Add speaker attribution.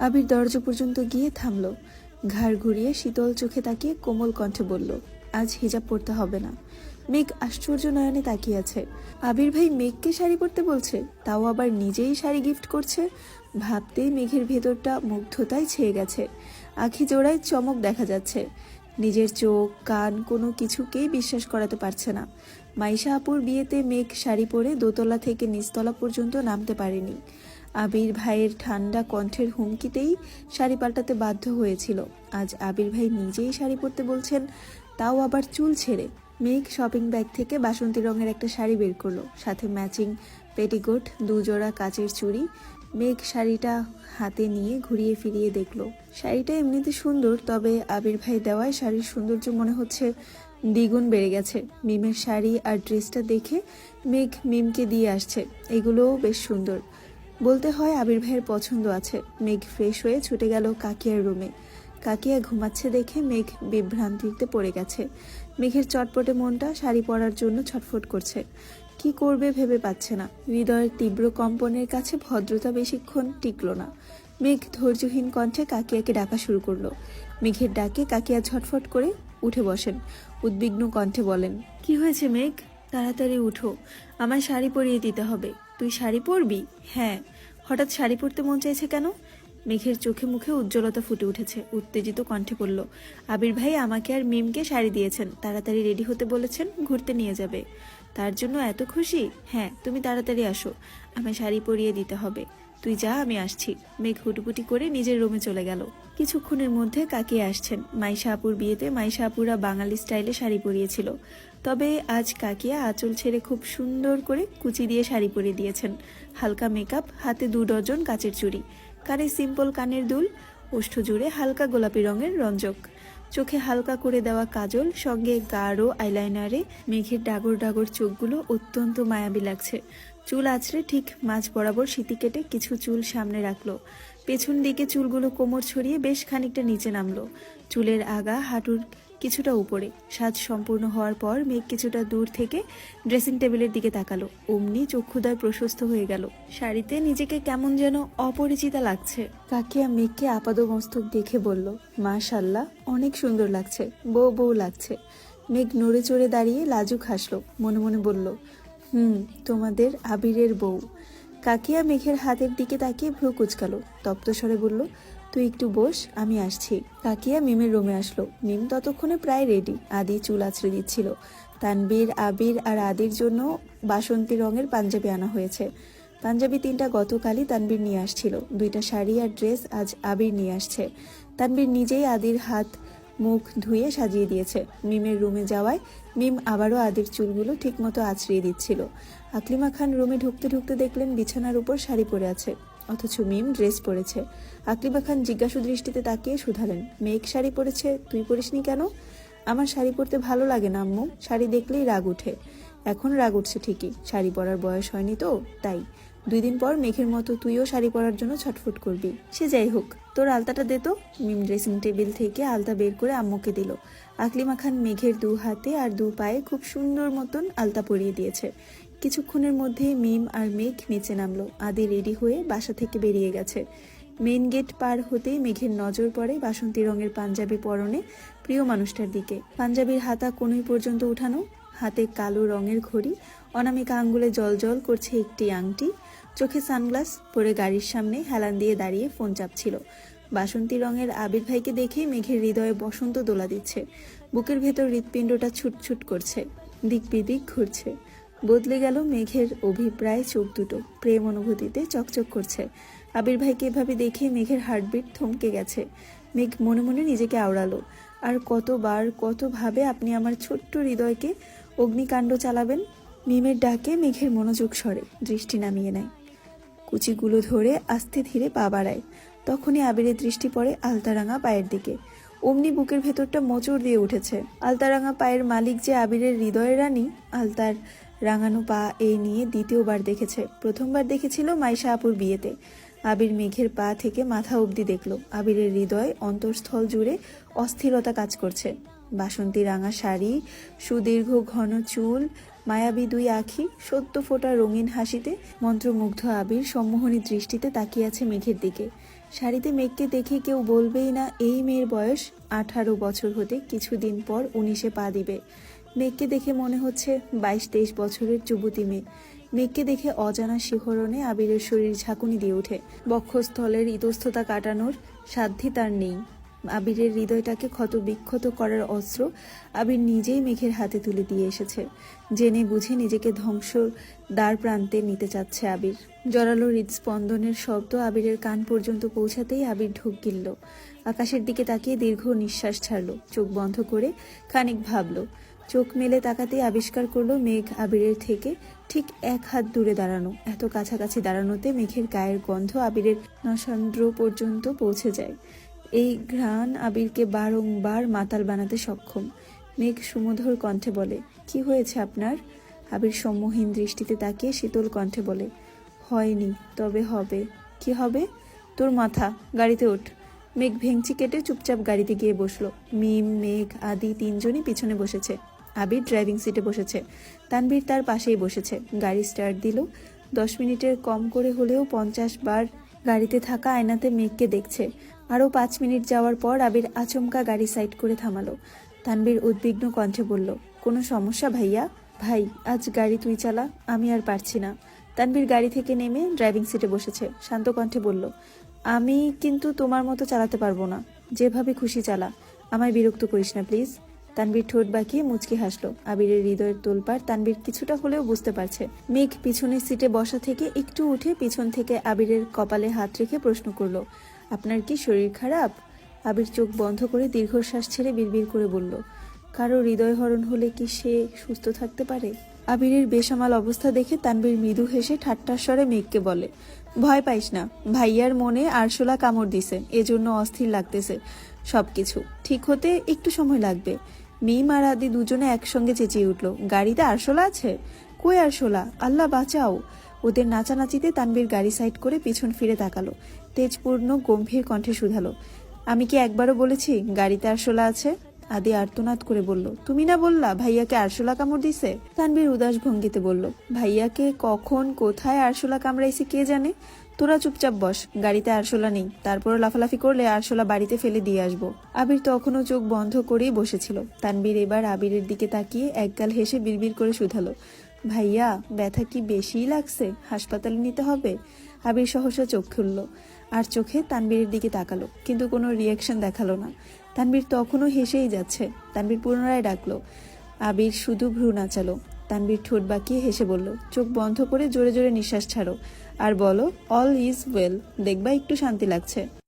Speaker 1: আবির দরজা পর্যন্ত গিয়ে থামল। ঘাড় ঘুরিয়ে শীতল চোখে তাকিয়ে কোমল কণ্ঠে বলল, আজ হিজাব পরতে হবে না। মেঘ আশ্চর্য নয়নে তাকিয়ে আছে। আবির ভাই মেঘকে শাড়ি পরতে বলছে, তাও আবার নিজেই শাড়ি গিফট করছে? ভাবতেই মেঘের ভেতরটা মুগ্ধতায় ছেয়ে গেছে। আখি জোড়ায় চমক দেখা যাচ্ছে। নিজের চোখ, কান কোনো কিছুকেই বিশ্বাস করাতে পারছে না। মাইশা আপুর বিয়েতে মেঘ শাড়ি পরে দোতলা থেকে নিচতলা পর্যন্ত নামতে পারেনি। আবির ভাইয়ের ঠান্ডা কণ্ঠের হুমকিতেই শাড়ি পাল্টাতে বাধ্য হয়েছিল। আজ আবির ভাই নিজেই শাড়ি পরতে বলছেন, তাও আবার চুল ছেড়ে। মেঘ শপিং ব্যাগ থেকে বাসন্তী রঙের একটা শাড়ি বের করল। সাথে ম্যাচিং পেটিকোট, দুজোড়া কাচের চুড়ি। মেঘ শাড়িটা হাতে নিয়ে ঘুরিয়ে ফিরিয়ে দেখল। শাড়িটা এমনিতে সুন্দর, তবে আবির ভাই দেওয়ায় শাড়ির সৌন্দর্য মনে হচ্ছে দ্বিগুণ বেড়ে গেছে। মিমের শাড়ি আর ড্রেসটা দেখে মেঘ মিমকে দিয়ে আসছে। এগুলোও বেশ সুন্দর। বলতে হয় আবির ভাইয়ের পছন্দ আছে। মেঘ ফ্রেশ হয়ে ছুটে গেল কাকিয়ার রুমে। কাকিয়া ঘুমাচ্ছে দেখে মেঘ বিভ্রান্তিতে পড়ে গেছে। মেঘের চটপটে মনটা শাড়ি পরার জন্য ছটফট করছে। কি করবে ভেবে পাচ্ছে না। হৃদয়ের তীব্র কম্পনের কাছে ভদ্রতা বেশিক্ষণ টিকল না। মেঘ ধৈর্যহীন কণ্ঠে কাকিয়াকে ডাকা শুরু করল। মেঘের ডাকে কাকিয়া ঝটফট করে উঠে বসেন। উদ্বিগ্ন কণ্ঠে বলেন, কি হয়েছে মেঘ? তাড়াতাড়ি উঠো। আমায় শাড়ি পরিয়ে দিতে হবে। তুই শাড়ি পরবি? হ্যাঁ। হঠাৎ শাড়ি পরতে মন চাইছে কেন? মেঘের চোখে মুখে উজ্জ্বলতা ফুটে উঠেছে। উত্তেজিত কণ্ঠে বলল, আবির ভাই আমাকে আর মিমকে শাড়ি দিয়েছেন। তাড়াতাড়ি রেডি হতে বলেছেন, ঘুরতে নিয়ে যাবে। তার জন্য এত খুশি? হ্যাঁ তুমি তাড়াতাড়ি আসো। আমায় শাড়ি পরিয়ে দিতে হবে। তুই যা, আমি আসছি। মেঘ হুটুপুটি করে নিজের রুমে চলে গেল। কিছুক্ষণের মধ্যে কাকিয়ে আসছেন মাইশা বিয়েতে মাইশা আপুরা বাঙালি স্টাইলে শাড়ি পরিয়েছিল। তবে আজ কাকিয়া আঁচল ছেড়ে খুব সুন্দর করে কুচি দিয়ে শাড়ি পরিয়ে দিয়েছেন। হালকা মেকআপ, হাতে দু ডজন কাচের চুড়ি। কানে সিম্পল কানের দুল, ওষ্ঠ জুড়ে হালকা গোলাপি রঙের রঞ্জক। চোখে হালকা করে দেওয়া কাজল, সঙ্গে গাঢ় আইলাইনারে মেঘের ডাগর ডাগর চোখগুলো অত্যন্ত মায়াবী লাগছে। চুল আছড়ে ঠিক মাঝ বরাবর সিঁতি কেটে কিছু চুল সামনে রাখল। পেছন দিকে চুলগুলো কোমর ছড়িয়ে বেশ খানিকটা নিচে নামলো। চুলের আগা হাঁটুর কিছুটা উপরে। সাজ সম্পূর্ণ হওয়ার পর মেঘ কিছুটা দূর থেকে ড্রেসিং টেবিলের দিকে তাকালো। অমনি চক্ষুদার প্রশস্ত হয়ে গেল। শাড়িতে নিজেকে কেমন যেন অপরিচিতা লাগছে। কাকিয়া মেঘকে আপাদমস্তক দেখে বলল, মাশাল্লাহ, অনেক সুন্দর লাগছে। বউ বউ লাগছে। মেঘ নড়ে চড়ে দাঁড়িয়ে লাজুক হাসলো। মনে মনে বলল হুম, তোমাদের আবিরের বউ। কাকিয়া মেঘের হাতের দিকে তাকিয়ে ভ্রু কুচকালো। তপ্তস্বরে বলল, তুই একটু বস, আমি আসছি। কাকিয়া মিমের রুমে আসলো। মিম ততক্ষণে প্রায় রেডি আদি চুল আছড়ে দিচ্ছিল। তানবীর, আবির আর আদির জন্য বাসন্তী রঙের পাঞ্জাবি আনা হয়েছে। পাঞ্জাবি তিনটা গতকালই তানবীর নিয়ে আসছিল। দুইটা শাড়ি আর ড্রেস আজ আবির নিয়ে আসছে। তানবীর নিজেই আদির হাত মুখ ধুয়ে সাজিয়ে দিয়েছে। মিমের রুমে যাওয়ায় মিম আবারও আদির চুলগুলো ঠিকমতো আছড়িয়ে দিচ্ছিল। আকলিমা খান রুমে ঢুকতে ঢুকতে দেখলেন বিছানার উপর শাড়ি পরে আছে, অথচ মিম ড্রেস পরেছে। আকলিমা খান জিজ্ঞাসু দৃষ্টিতে তাকিয়ে শুধালেন মেঘ শাড়ি পরেছে? তুই পরিসনি কেন? আমার শাড়ি পরতে ভালো লাগে না, আম্মু। শাড়ি দেখলেই রাগ উঠে। এখন রাগ উঠছে ঠিকই, শাড়ি পরার বয়স হয়নি তো, তাই। দুই দিন পর মেঘের মতো তুইও শাড়ি পরার জন্য ছটফট করবি। সে যাই হোক, তোর আলতাটা দে তো। মিম ড্রেসিং টেবিল থেকে আলতা বের করে আম্মুকে দিল। আকলিমা খান মেঘের দু হাতে আর দু পায়ে খুব সুন্দর মতন আলতা পরিয়ে দিয়েছে। কিছুক্ষণের মধ্যে মিম আর মেঘ নিচে নামলো। আদি রেডি হয়ে বাসা থেকে বেরিয়ে গেছে। মেন গেট পার হতেই মেঘের নজর পড়ে বাসন্তী রঙের পাঞ্জাবি পরনে প্রিয় মানুষটার দিকে। পাঞ্জাবির হাতা কোনোই পর্যন্ত উঠানো, হাতে কালো রঙের ঘড়ি, অনামিকা আঙ্গুলে জল জল করছে একটি আংটি চোখে সানগ্লাস পরে গাড়ির সামনে হেলান দিয়ে দাঁড়িয়ে ফোন চাপছিল। বাসন্তী রঙের আবির ভাইকে দেখেই মেঘের হৃদয়ে বসন্ত দোলা দিচ্ছে। বুকের ভেতর হৃৎপিণ্ডটা ছুটছুট করছে। দিক বিদিক ঘুরছে। বদলে গেল মেঘের অভিপ্রায় চোখ দুটো। প্রেম অনুভূতিতে চকচক করছে। আবির ভাইকে এভাবে দেখে মেঘের হার্টবিট থমকে গেছে। মেঘ মনে মনে নিজেকে আওড়ালো। আর কতবার, কতভাবে আপনি আমার ছোট্ট হৃদয়কে অগ্নিকাণ্ড চালাবেন? মিমের ডাকে মেঘের মনোযোগ সরে, দৃষ্টি নামিয়ে নেয়। কুচিগুলো ধরে আস্তে ধীরে পা বাড়ায়। তখনই আবিরের দৃষ্টি পড়ে আলতারাঙা পায়ের দিকে। অমনি বুকের ভেতরটা মোচড় দিয়ে উঠেছে। আলতারাঙা পায়ের মালিক যে আবিরের হৃদয়ের রানী, আলতার রাঙানো পা এই নিয়ে দ্বিতীয়বার দেখেছে। প্রথমবার দেখেছিল মাইশা আপুর বিয়েতে। আবির মেঘের পা থেকে মাথা অবধি দেখল। আবিরের হৃদয় অন্তঃস্থল জুড়ে অস্থিরতা কাজ করছে। বাসন্তী রাঙা শাড়ি, সুদীর্ঘ ঘন চুল, মায়াবী দুই আখি, সত্য ফোটা রঙিন হাসিতে, মন্ত্রমুগ্ধ আবির সম্মোহনী দৃষ্টিতে তাকিয়ে আছে মেঘের দিকে। শাড়িতে মেঘকে দেখে কেউ বলবেই না, এই মেয়ের বয়স আঠারো বছর হতে কিছুদিন পর উনিশে পা দিবে। মেঘকে দেখে মনে হচ্ছে বাইশ তেইশ বছরের যুবতী মেয়ে। মেঘকে দেখে অজানা শিহরণে আবিরের শরীর ঝাঁকুনি দিয়ে ওঠে। বক্ষস্থলের ইতস্ততা কাটানোর সাধ্যি তার নেই। আবিরের হৃদয়টাকে ক্ষত বিক্ষত করার অস্ত্র আবির নিজেই মেঘের হাতে তুলে দিয়ে এসেছে। জেনে বুঝে নিজেকে ধ্বংস দ্বার প্রান্তে নিতে চাচ্ছে আবির। জড়ালো হৃদস্পন্দনের শব্দ আবিরের কান পর্যন্ত পৌঁছাতেই আবির ঢোক গিলল। আকাশের দিকে তাকিয়ে দীর্ঘ নিঃশ্বাস ছাড়লো। চোখ বন্ধ করে খানিক ভাবলো। চোখ মেলে তাকাতেই আবিষ্কার করল মেঘ আবিরের থেকে ঠিক এক হাত দূরে দাঁড়ানো। এত কাছাকাছি দাঁড়ানোতে মেঘের গায়ের গন্ধ আবিরের নসান্দ্র পর্যন্ত পৌঁছে যায়। এই ঘ্রাণ আবিরকে বারংবার মাতাল বানাতে সক্ষম। মেঘ সুমধুর কণ্ঠে বলে, কি হয়েছে আপনার? আবির সম্মোহীন দৃষ্টিতে তাকিয়ে শীতল কণ্ঠে বলে, হয়নি, তবে হবে। কি হবে? তোর মাথা, গাড়িতে ওঠ মেঘ ভেংচি কেটে চুপচাপ গাড়িতে গিয়ে বসল। মিম, মেঘ, আদি তিনজনই পিছনে বসেছে। আবির ড্রাইভিং সিটে বসেছে। তানবীর তার পাশেই বসেছে। গাড়ি স্টার্ট দিল। দশ মিনিটের কম করে হলেও পঞ্চাশ বার গাড়িতে থাকা আয়নাতে মেঘকে দেখছে। আরও পাঁচ মিনিট যাওয়ার পর আবির আচমকা গাড়ি সাইড করে থামালো। তানবীর উদ্বিগ্ন কণ্ঠে বলল, কোনো সমস্যা ভাইয়া? ভাই, আজ গাড়ি তুই চালা, আমি আর পারছি না। তানবীর গাড়ি থেকে নেমে ড্রাইভিং সিটে বসেছে। শান্ত কণ্ঠে বলল, আমি কিন্তু তোমার মতো চালাতে পারব না। যেভাবে খুশি চালা। আমায় বিরক্ত করিস না, প্লিজ। তানবীর ঠোঁট বাঁকিয়ে মুচকি হাসলো। আবিরের হৃদয়ের তোলপাড় তানবীর কিছুটা হলেও বুঝতে পারছে। মেঘ পিছনের সিটে বসা থেকে একটু উঠে পিছন থেকে আবিরের কপালে হাত রেখে প্রশ্ন করল আপনার কি শরীর খারাপ? আবির চোখ বন্ধ করে দীর্ঘশ্বাস ছেড়ে বিড়বিড় করে বলল, কারও হৃদয় হরণ হলে কি সে সুস্থ থাকতে পারে? আবিরের বেসামাল অবস্থা দেখে তানবীর মৃদু হেসে ঠাট্টার স্বরে মেঘকে বলে, ভয় পাইস না, ভাইয়ার মনে আরশোলা কামড় দিছে, এজন্য অস্থির লাগতেছে। সবকিছু ঠিক হতে একটু সময় লাগবে। মিম আর আদি দুজনে একসঙ্গে চেঁচিয়ে উঠল, গাড়িতে আরশোলা আছে? কই আরশোলা? আল্লাহ বাঁচাও। ওদের নাচানাচিতে তানবীর গাড়ি সাইড করে পিছন ফিরে তাকালো। তেজপূর্ণ গম্ভীর কণ্ঠে শুধালো। আমি কি একবারও বলেছি, গাড়িতে আরশোলা আছে? আদি আর্তনাদ করে বলল, তুমি না বললা ভাইয়াকে আরশোলা কামড় দিছে? তানবীর উদাস ভঙ্গিতে বলল, ভাইয়াকে কখন, কোথায় আরশোলা কামড়াইছে কে জানে? তোরা চুপচাপ বস, গাড়িতে আরশোলা নেই তারপর লাফালাফি করলে আরশোলা বাড়িতে ফেলে দিয়ে আসব। আবির তখনও চোখ বন্ধ করেই বসেছিল। তানবীর এবার আবিরের দিকে তাকিয়ে একগাল হেসে বিড়বিড় করে শুধালো, ভাইয়া, ব্যথা কি বেশিই লাগছে? হাসপাতালে নিতে হবে? আবির সহসা চোখ খুলল আর চোখে তানবীরের দিকে তাকালো, কিন্তু কোনো রিয়াকশন দেখাল না। তানবীর তখনও হেসেই যাচ্ছে। তানবীর পুনরায় ডাকলো, আবির, শুধু ভ্রু নাচালো। তানবীর ঠোঁট বাঁকিয়ে হেসে বলল, চোখ বন্ধ করে জোরে জোরে নিঃশ্বাস ছাড়ো। আর বলো অল ইজ ওয়েল দেখবা একটু শান্তি লাগছে।